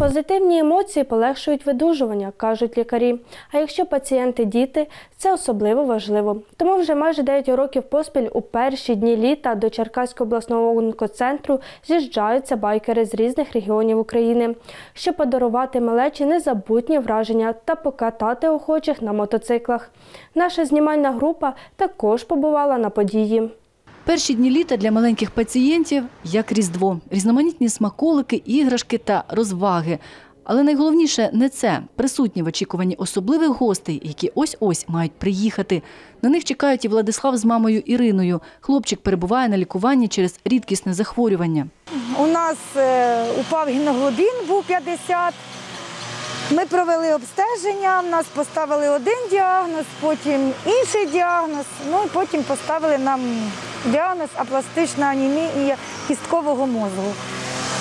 Позитивні емоції полегшують видужування, кажуть лікарі. А якщо пацієнти діти, це особливо важливо. Тому вже майже 9 років поспіль у перші дні літа до Черкаського обласного онкоцентру з'їжджаються байкери з різних регіонів України, щоб подарувати малечі незабутні враження та покатати охочих на мотоциклах. Наша знімальна група також побувала на події. Перші дні літа для маленьких пацієнтів як Різдво, різноманітні смаколики, іграшки та розваги. Але найголовніше не це присутні в очікуванні особливих гостей, які ось-ось мають приїхати. На них чекають і Владислав з мамою Іриною. Хлопчик перебуває на лікуванні через рідкісне захворювання. У нас е, упав гемоглобін, був 50. Ми провели обстеження, в нас поставили один діагноз, потім інший діагноз, ну і потім поставили нам діагноз апластична анемія кісткового мозку.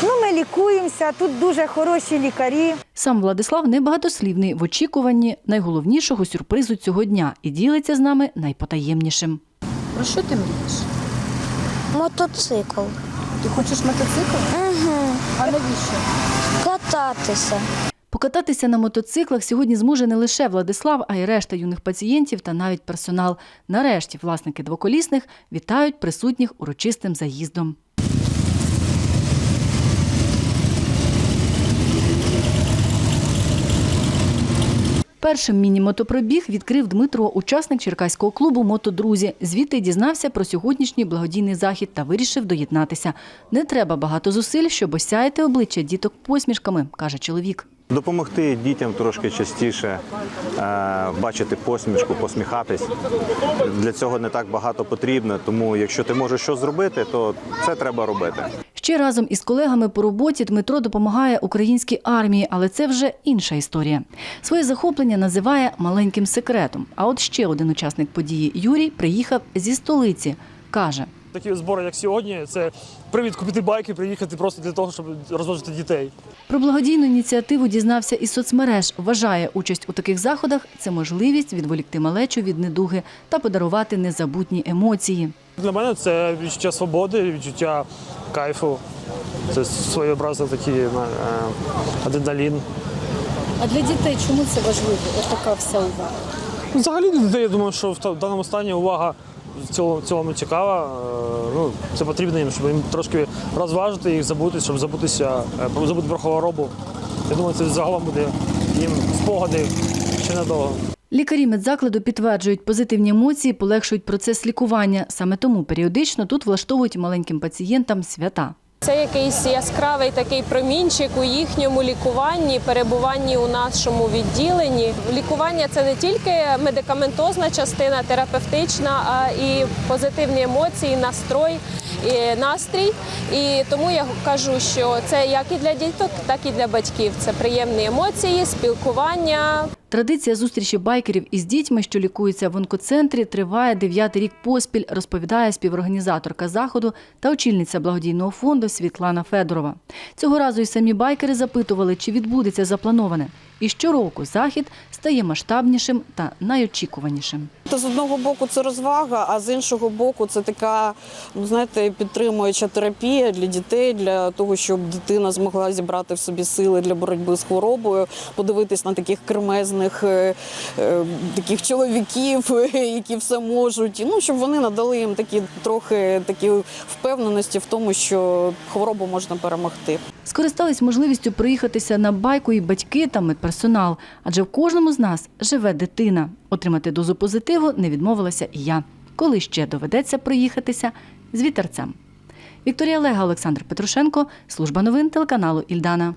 Ну, ми лікуємося, тут дуже хороші лікарі. Сам Владислав небагатослівний в очікуванні найголовнішого сюрпризу цього дня і ділиться з нами найпотаємнішим. Про що ти мрієш? Мотоцикл. Ти хочеш мотоцикл? Угу. А навіщо? Кататися. Покататися на мотоциклах сьогодні зможе не лише Владислав, а й решта юних пацієнтів та навіть персонал. Нарешті власники двоколісних вітають присутніх урочистим заїздом. Першим міні-мотопробіг відкрив Дмитро, учасник черкаського клубу Мотодрузі. Звідти дізнався про сьогоднішній благодійний захід та вирішив доєднатися. Не треба багато зусиль, щоб осяяти обличчя діток посмішками, каже чоловік. Допомогти дітям трошки частіше е, бачити посмішку, посміхатись. Для цього не так багато потрібно, тому якщо ти можеш щось зробити, то це треба робити. Ще разом із колегами по роботі Дмитро допомагає українській армії, але це вже інша історія. Своє захоплення називає маленьким секретом. А от ще один учасник події Юрій приїхав зі столиці. каже. Такі збори, як сьогодні, це привід купити байки, приїхати просто для того, щоб розважити дітей. Про благодійну ініціативу дізнався із соцмереж. Вважає участь у таких заходах це можливість відволікти малечу від недуги та подарувати незабутні емоції. Для мене це відчуття свободи, відчуття кайфу. Це своєобразно такий е, адреналін. А для дітей чому це важливо? Ось така вся увага. Взагалі для дітей, я думаю, що в даному стані увага в цьому цікава. Е, Ну, це потрібно їм, щоб їм трошки розважити їх, забути, щоб забутися, е, забути про хворобу. Я думаю, це загалом буде їм спогади ще надовго. Лікарі медзакладу підтверджують, позитивні емоції полегшують процес лікування. Саме тому періодично тут влаштовують маленьким пацієнтам свята. Це якийсь яскравий такий промінчик у їхньому лікуванні, перебуванні у нашому відділенні. Лікування це не тільки медикаментозна частина, терапевтична, а і позитивні емоції, настрой, і настрій. І тому я кажу, що це як і для діток, так і для батьків. Це приємні емоції, спілкування, Традиція зустрічі байкерів із дітьми, що лікуються в онкоцентрі, триває дев'ятий рік поспіль, розповідає співорганізаторка заходу та очільниця благодійного фонду Світлана Федорова. Цього разу й самі байкери запитували, чи відбудеться заплановане. І щороку захід стає масштабнішим та найочікуванішим. Та з одного боку це розвага, а з іншого боку, це така, ну знаєте, підтримуюча терапія для дітей, для того, щоб дитина змогла зібрати в собі сили для боротьби з хворобою, подивитись на таких кремезних е, е, таких чоловіків, е, які все можуть. Ну щоб вони надали їм такі трохи такі впевненості в тому, що хворобу можна перемогти. Скористались можливістю приїхатися на байку і батьки та медперсонал, адже в кожному з нас живе дитина. Отримати дозу позитиву не відмовилася і я. Коли ще доведеться проїхатися з вітерцем. Вікторія Лега, Олександр Петрушенко, служба новин телеканалу Ільдана.